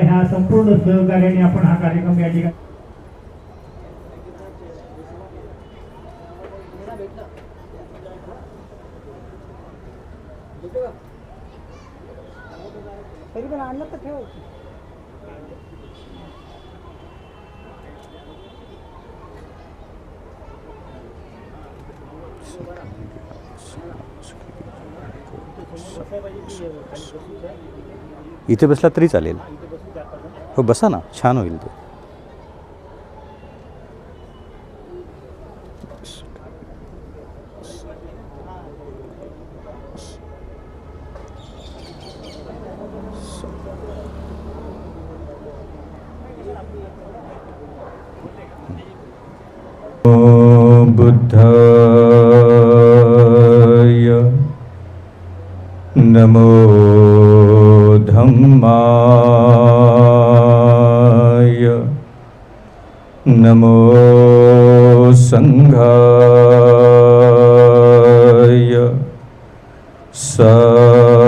ह्या संपूर्ण सहकार्याने आपण हा कार्यक्रम या ठिकाणी तरी पण आणलं तर ठेव इथे बसला तरी चालेल. हो बसा ना. छान होईल ते. धम्माय नमो सङ्घाय साधु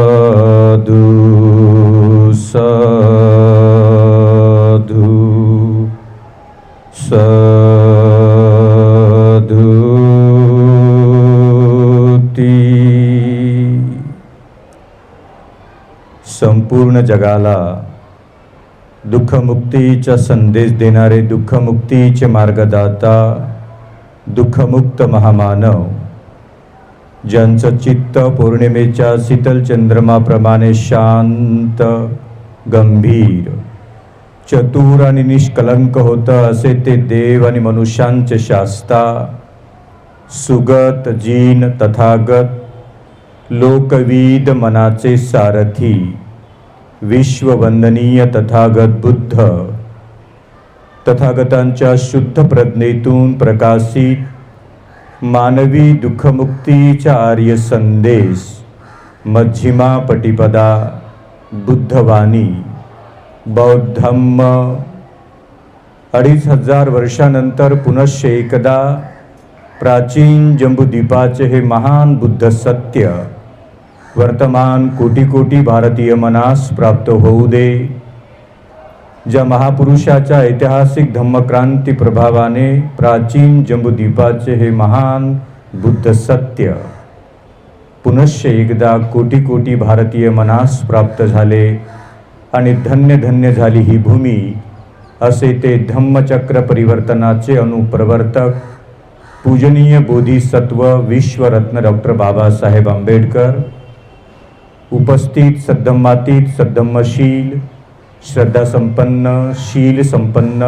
पूर्ण जगाला दुःखमुक्तीचा संदेश देणारे दुःखमुक्तीचे मार्गदाता दुःखमुक्त महामानव ज्यांचं चित्त पौर्णिमेच्या शीतल चंद्रमाप्रमाणे शांत गंभीर चतुर आणि निष्कलंक होतं असे ते देव आणि मनुष्यांचे शास्ता सुगत जीन तथागत लोकवीद मनाचे सारथी. विश्ववंदनीय तथागत बुद्ध तथागतांच्या शुद्ध प्रज्ञेतून प्रकाशित मानवी दुःखमुक्तीचा आर्य संदेश मध्यमा पटिपदा बुद्धवाणी। बौद्धम्म अडीच हजार वर्षानंतर पुनश्च एकदा प्राचीन जंबूद्वीपाचे हे महान बुद्ध सत्य वर्तमान कोटी कोटी भारतीय मनास प्राप्त होऊ दे. ज्या महापुरुषाच्या ऐतिहासिक धम्मक्रांती प्रभावाने प्राचीन जंबूद्वीपाचे हे महान बुद्ध सत्य पुनश्च एकदा कोटी कोटी भारतीय मनास प्राप्त झाले आणि धन्य धन्य झाली ही भूमी असे ते धम्मचक्र परिवर्तनाचे अनुप्रवर्तक पूजनीय बोधिसत्व विश्वरत्न डॉक्टर बाबासाहेब आंबेडकर उपस्थित सद्धम्मातीत सद्धम्मशील श्रद्धासंपन्न शील संपन्न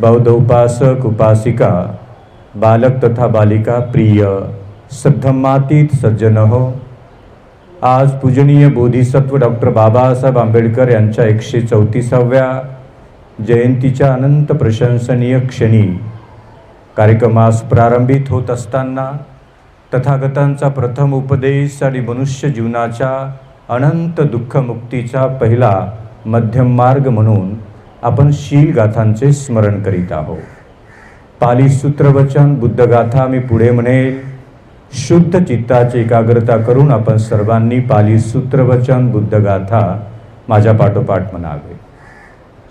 बौद्ध उपासक उपासिका बालक तथा बालिका प्रिय सद्धम्मातीत सज्जन हो. आज पूजनीय बोधिसत्व डॉक्टर बाबासाहेब आंबेडकर यांच्या एकशे चौतीसाव्या जयंतीच्या अनंत प्रशंसनीय क्षणी कार्यक्रमास प्रारंभित होत असताना तथागतांचा प्रथम उपदेश आणि मनुष्य जीवनाच्या अनंत दुःखमुक्तीचा पहिला मध्यम मार्ग म्हणून आपण शील गाथांचे स्मरण करीत आहोत. पाली सूत्रवचन बुद्धगाथा मी पुढे म्हणेल. शुद्ध चित्ताची एकाग्रता करून आपण सर्वांनी पाली सूत्रवचन बुद्धगाथा माझ्या पाठोपाठ म्हणावे.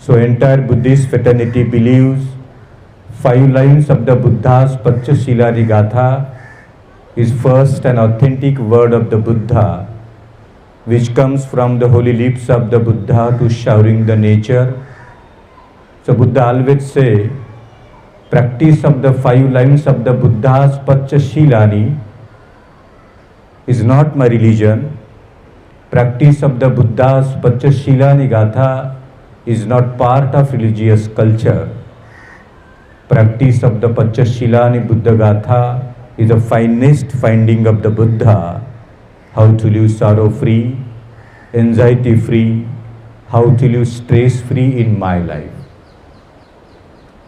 So entire Buddhist fraternity believes five lines of the Buddha's पच्चशिलारी गाथा is first an authentic word of the Buddha, which comes from the holy lips of the Buddha to showering the nature. So Buddha always say, practice of the five lines of the Buddha's Pachashilani is not my religion. Practice of the Buddha's Pachashilani Gatha is not part of religious culture. Practice of the Pachashilani Buddha Gatha is the finest finding of the Buddha. How to live sorrow free, anxiety free, how to live stress free in my life.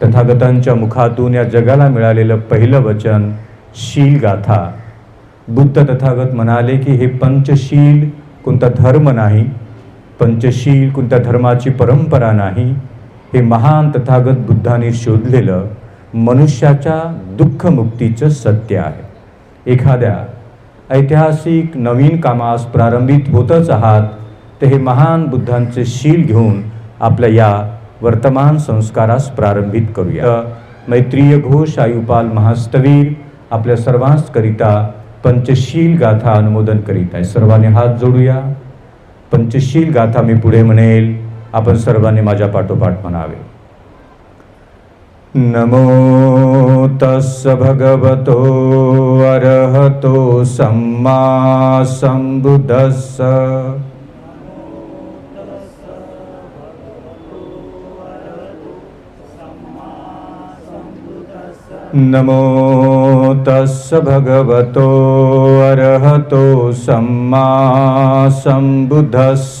तथागतांच्या मुखातून या जगाला मिळालेलं पहिलं वचन शील गाथा बुद्ध तथागत म्हणाले की हे पंचशील कोणता धर्म नाही पंचशील कोणत्या धर्माची परंपरा नाही हे महान तथागत बुद्धाने शोधलेलं मनुष्याच्या दुःखमुक्तीचं सत्य आहे. एखाद्या ऐतिहासिक नवीन कामास प्रारंभित होतच आहात तर हे महान बुद्धांचे शील घेऊन आपल्या या वर्तमान संस्कारास प्रारंभित करूया. मैत्रीय घोष आयुपाल महास्तवीर आपल्या सर्वांसकरिता पंचशील गाथा अनुमोदन करीत आहे. सर्वांनी हात जोडूया. पंचशील गाथा मी पुढे म्हणेल आपण सर्वांनी माझ्या पाठोपाठ म्हणावे. नमो तस्स भगवतो अरहतो सम्मा सम्बुद्धस्स नमो तस्स भगवतो अरहतो सम्मा सम्बुद्धस्स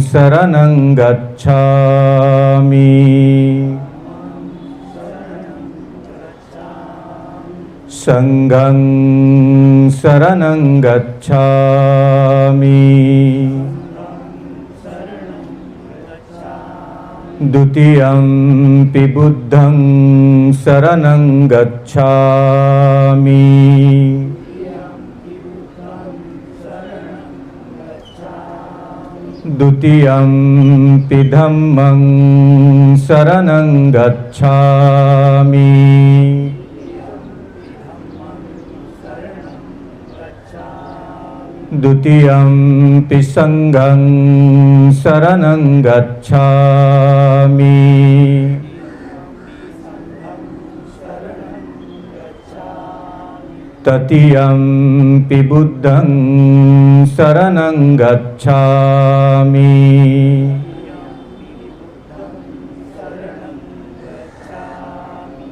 शरणं गच्छामि। सङ्गं शरणं गच्छामि। द्वितीयं पि बुद्धं शरणं गच्छामि द्वितीयं पि धम्मं शरणं गच्छामि। द्वितीयं पि सङ्गं शरणं गच्छामि तृतीयं पि बुद्धं शरणं गच्छामि।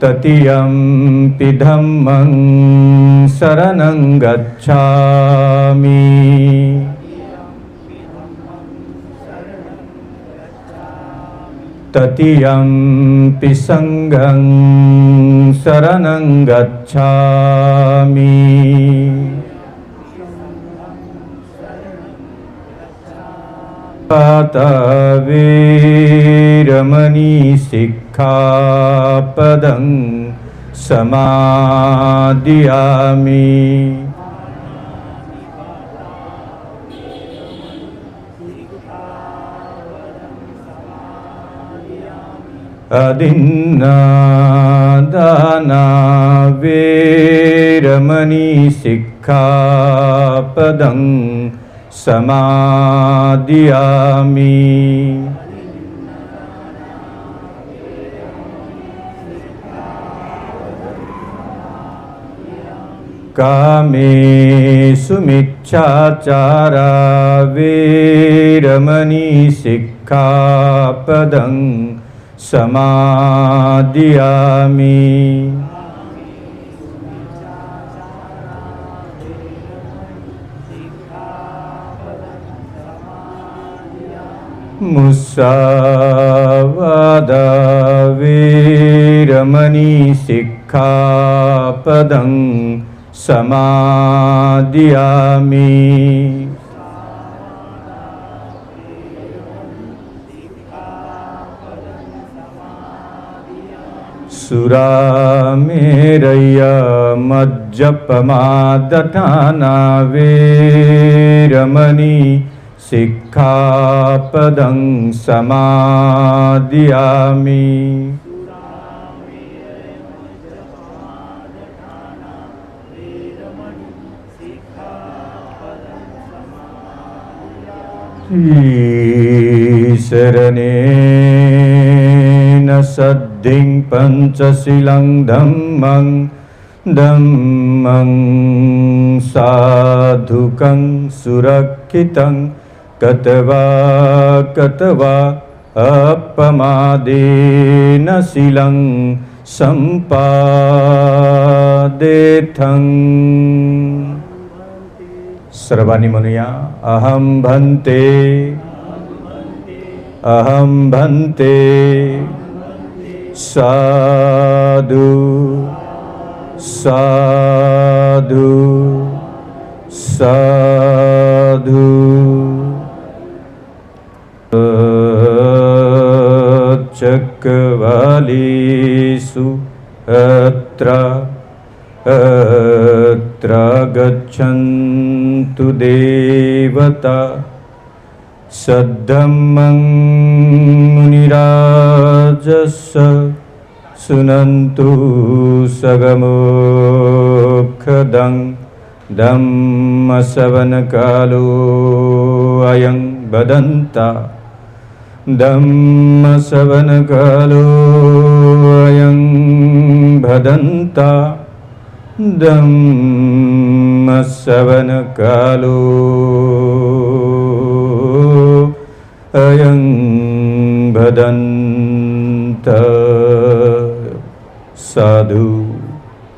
तृतीयं पि शरणं गच्छामि तृतीयं पि सङ्गं शरणं गच्छामि। पातवीरमणि सिक्खापदं समादियामि अदिन्नादाना वेरमणि सिक्खापदं समादियामि कामेषु मिच्छाचारा वेरमणि සමාදියාමි. මුසාවාදා වේරමණී සික්ඛාපදං සමාදියාමි. सुरामेरय्य मज्जपमादथा न वेरमणि शिखापदं समादयामि। ईशरण सद् सद्धिं पञ्चशिलं धम्मं धम्मं साधुकं सुरक्षितं कतवा कतवा अपमादेन शिलं सम्पादेथम्। सर्वांनी म्हणूया अहम भन्ते। अहम भन्ते साधु साधु साधु। चक्रवालीषु अत्र अत्र गच्छन्तु देवता සද්ධම්මං මුනිරාජස්ස සුනන්තු සගමෝක්ඛදං ධම්ම ශ්‍රවණ කාලෝ අයං බදන්තා ධම්ම ශ්‍රවණ කාලෝ අයං බදන්තා ධම්ම ශ්‍රවණ කාලෝ अयं भदन्त। साधू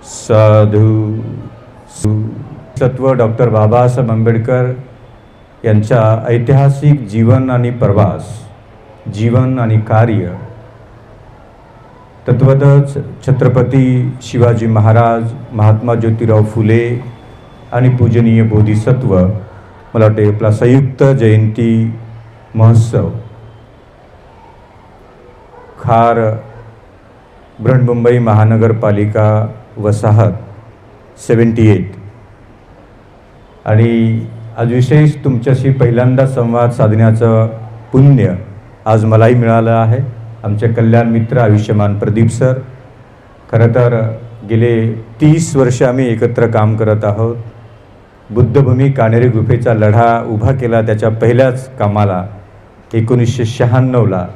साधू सु डॉक्टर बाबासाहेब आंबेडकर यांच्या ऐतिहासिक जीवन आणि प्रवास जीवन आणि कार्य तत्वतच छत्रपती शिवाजी महाराज महात्मा ज्योतिराव फुले आणि पूजनीय बोधिसत्व मला वाटते आपला संयुक्त जयंती महोत्सव. खार बृहन्मुंबई महानगरपालिका वसाहत सेवन्टी एट. आणि आज विशेष तुमच्याशी पहिल्यांदा संवाद साधण्याचं पुण्य आज मलाही मिळालं आहे. आमचे कल्याण मित्र आयुष्यमान प्रदीप सर. खरं तर गेले तीस वर्ष आम्ही एकत्र काम करत आहोत. बुद्धभूमी कानेरी गुफेचा लढा उभा केला त्याच्या पहिल्याच कामाला. एकोणीसशे शहाण्णवला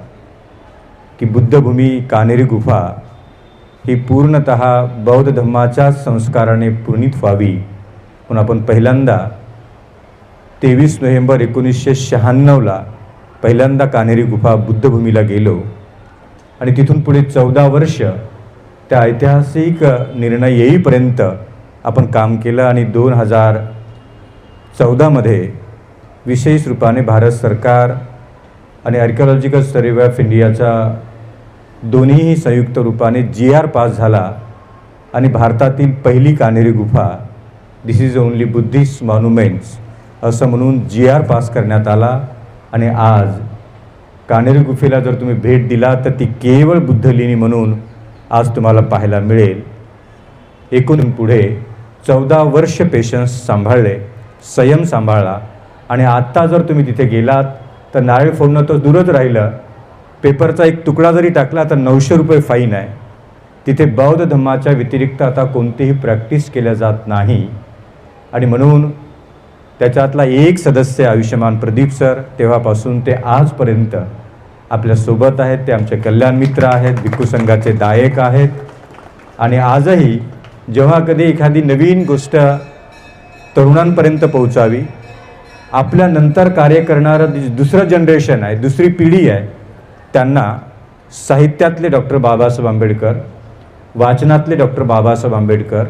की बुद्धभूमी कानेरी गुफा ही पूर्णत बौद्ध धर्माच्या संस्काराने पुनीत व्हावी. म्हणून आपण पहिल्यांदा तेवीस नोव्हेंबर एकोणीसशे शहाण्णवला पहिल्यांदा कानेरी गुफा बुद्धभूमीला गेलो आणि तिथून पुढे चौदा वर्ष त्या ऐतिहासिक निर्णय येईपर्यंत आपण काम केलं आणि दोन हजार चौदामध्ये विशेष रूपाने भारत सरकार आणि आर्किओलॉजिकल सर्वे ऑफ इंडियाचा दोन्हीही संयुक्त रूपाने जी आर पास झाला आणि भारतातील पहिली कानेरी गुफा this is only Buddhist monuments असं म्हणून जी आर पास करण्यात आला. आणि आज कानेरी गुफेला जर तुम्ही भेट दिला तर ती केवळ बुद्धलिनी म्हणून आज तुम्हाला पाहायला मिळेल. एकूण पुढे चौदा वर्ष पेशन्स सांभाळले संयम सांभाळला. आणि आत्ता जर तुम्ही तिथे गेलात तर नारळ फोडणं तर दूरच राहिलं. पेपरचा एक तुकडा जरी टाकला तर नऊशे रुपये फाईन आहे. तिथे बौद्ध धम्माच्या व्यतिरिक्त आता कोणतीही प्रॅक्टिस केल्या जात नाही. आणि म्हणून त्याच्यातला एक सदस्य आयुष्यमान प्रदीप सर तेव्हापासून ते आजपर्यंत आपल्यासोबत आहेत. ते आमचे कल्याण मित्र आहेत भिक्खू संघाचे दायक आहेत. आणि आजही जेव्हा कधी एखादी नवीन गोष्ट तरुणांपर्यंत पोहोचावी आपल्यानंतर कार्य करणारं दुसरं जनरेशन आहे दुसरी पिढी आहे त्यांना साहित्यातले डॉक्टर बाबासाहेब आंबेडकर वाचनातले डॉक्टर बाबासाहेब आंबेडकर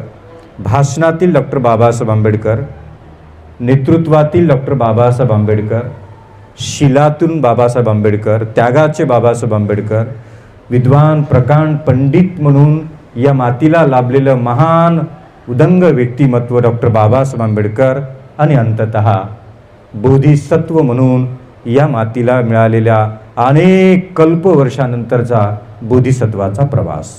भाषणातील डॉक्टर बाबासाहेब आंबेडकर नेतृत्वातील डॉक्टर बाबासाहेब आंबेडकर शिलातून बाबासाहेब आंबेडकर त्यागाचे बाबासाहेब आंबेडकर विद्वान प्रकांड पंडित म्हणून या मातीला लाभलेलं महान उदंग व्यक्तिमत्व डॉक्टर बाबासाहेब आंबेडकर आणि अंतत बोधिसत्व म्हणून या मातीला मिळालेल्या अनेक कल्प वर्षानंतरचा बोधिसत्वाचा प्रवास.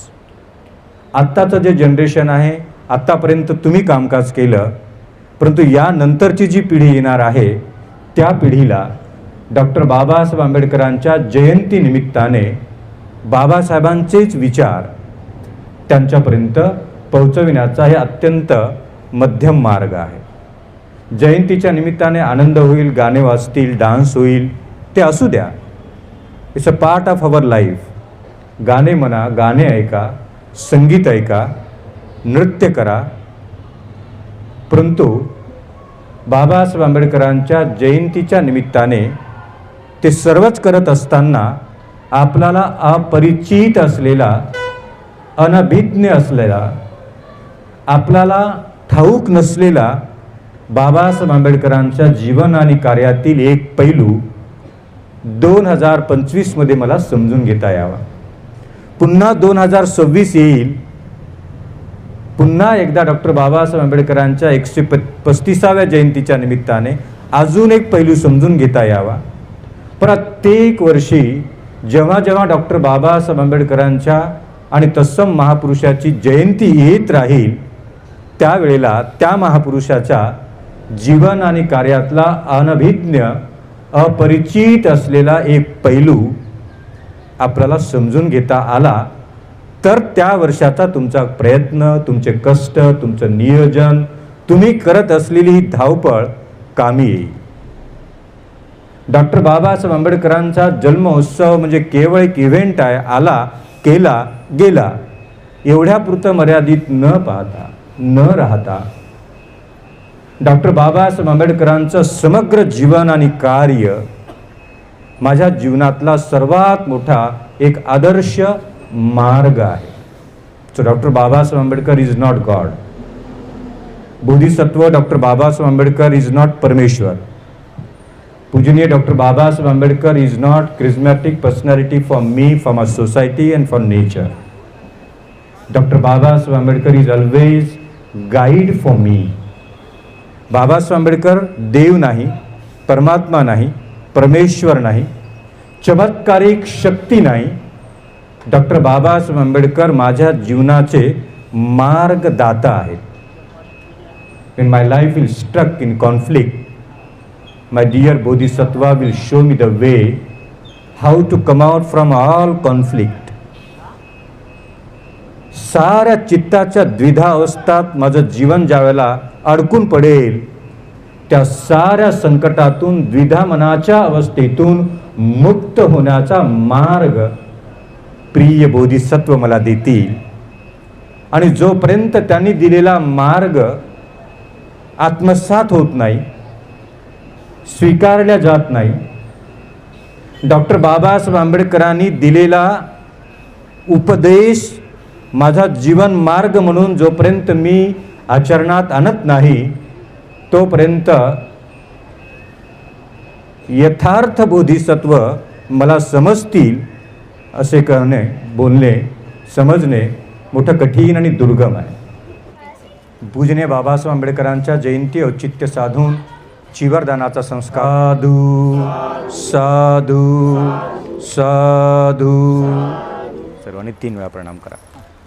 आत्ताचं जे जनरेशन आहे आत्तापर्यंत तुम्ही कामकाज केलं परंतु यानंतरची जी पिढी येणार आहे त्या पिढीला डॉक्टर बाबासाहेब आंबेडकरांच्या जयंतीनिमित्ताने बाबासाहेबांचेच विचार त्यांच्यापर्यंत पोहोचविण्याचा हे अत्यंत मध्यम मार्ग आहे. जयंतीच्या निमित्ताने आनंद होईल गाणे वाजतील डान्स होईल ते असू द्या. It's a part of our life गाणे म्हणा गाणे ऐका संगीत ऐका नृत्य करा. परंतु बाबासाहेब आंबेडकरांच्या जयंतीच्या निमित्ताने ते सर्वच करत असताना आपल्याला अपरिचित असलेला अनभिज्ञ असलेला आपल्याला ठाऊक नसलेला बाबासाहेब आंबेडकरांच्या जीवन आणि कार्यातील एक पैलू दोन हजार पंचवीसमध्ये मला समजून घेता यावा. पुन्हा दोन हजार सव्वीस येईल. पुन्हा एकदा डॉक्टर बाबासाहेब आंबेडकरांच्या एकशे प पस्तीसाव्या जयंतीच्या निमित्ताने अजून एक पैलू समजून घेता यावा. प्रत्येक वर्षी जेव्हा जेव्हा डॉक्टर बाबासाहेब आंबेडकरांच्या आणि तत्सम महापुरुषाची जयंती येत राहील त्यावेळेला त्या महापुरुषाच्या जीवन आणि कार्यातला अनभिज्ञ अपरिचित असलेला एक पैलू आपल्याला समजून घेता आला तर त्या वर्षाचा तुमचा प्रयत्न तुमचे कष्ट तुमचं नियोजन तुम्ही करत असलेली ही धावपळ कामी येईल. डॉक्टर बाबासाहेब आंबेडकरांचा जन्मोत्सव म्हणजे केवळ एक इव्हेंट आहे आला केला गेला एवढ्यापुरतं मर्यादित न पाहता न राहता डॉक्टर बाबासाहेब आंबेडकरांचं समग्र जीवन आणि कार्य माझ्या जीवनातला सर्वात मोठा एक आदर्श मार्ग आहे. So doctor Babasaheb Ambedkar is not god Bodhisattva doctor Babasaheb Ambedkar is not Parmeshwar. पूजनीय doctor Babasaheb Ambedkar is not charismatic personality for me for my society and for nature doctor Babasaheb Ambedkar is always guide for me Babasaheb Ambedkar देव नाही परमात्मा नाही परमेश्वर नाही चमत्कारिक शक्ती नाही. Doctor Babasaheb Ambedkar माझ्या जीवनाचे मार्गदाता आहेत. In my life will struck in conflict my dear Bodhisattva will show me the way how to come out from all conflict साऱ्या चित्ताच्या द्विधा अवस्थात माझं जीवन ज्यावेळेला अडकून पडेल त्या साऱ्या संकटातून द्विधा मनाच्या अवस्थेतून मुक्त होण्याचा मार्ग प्रिय बोधिसत्व मला देतील. आणि जोपर्यंत त्यांनी दिलेला मार्ग आत्मसात होत नाही स्वीकारल्या जात नाही डॉक्टर बाबासाहेब आंबेडकरांनी दिलेला उपदेश माझा जीवन मार्ग म्हणून जोपर्यंत मी आचरणात आणत नाही तोपर्यंत यथार्थ बोधिसत्व मला समजतील असे करणे बोलणे समजणे मोठं कठीण आणि दुर्गम आहे. पूजने बाबासाहेब आंबेडकरांच्या जयंती औचित्य साधून चिवरदानाचा संस्कार साधू साधू साधू. सर्वांनी तीन वेळा प्रणाम करा.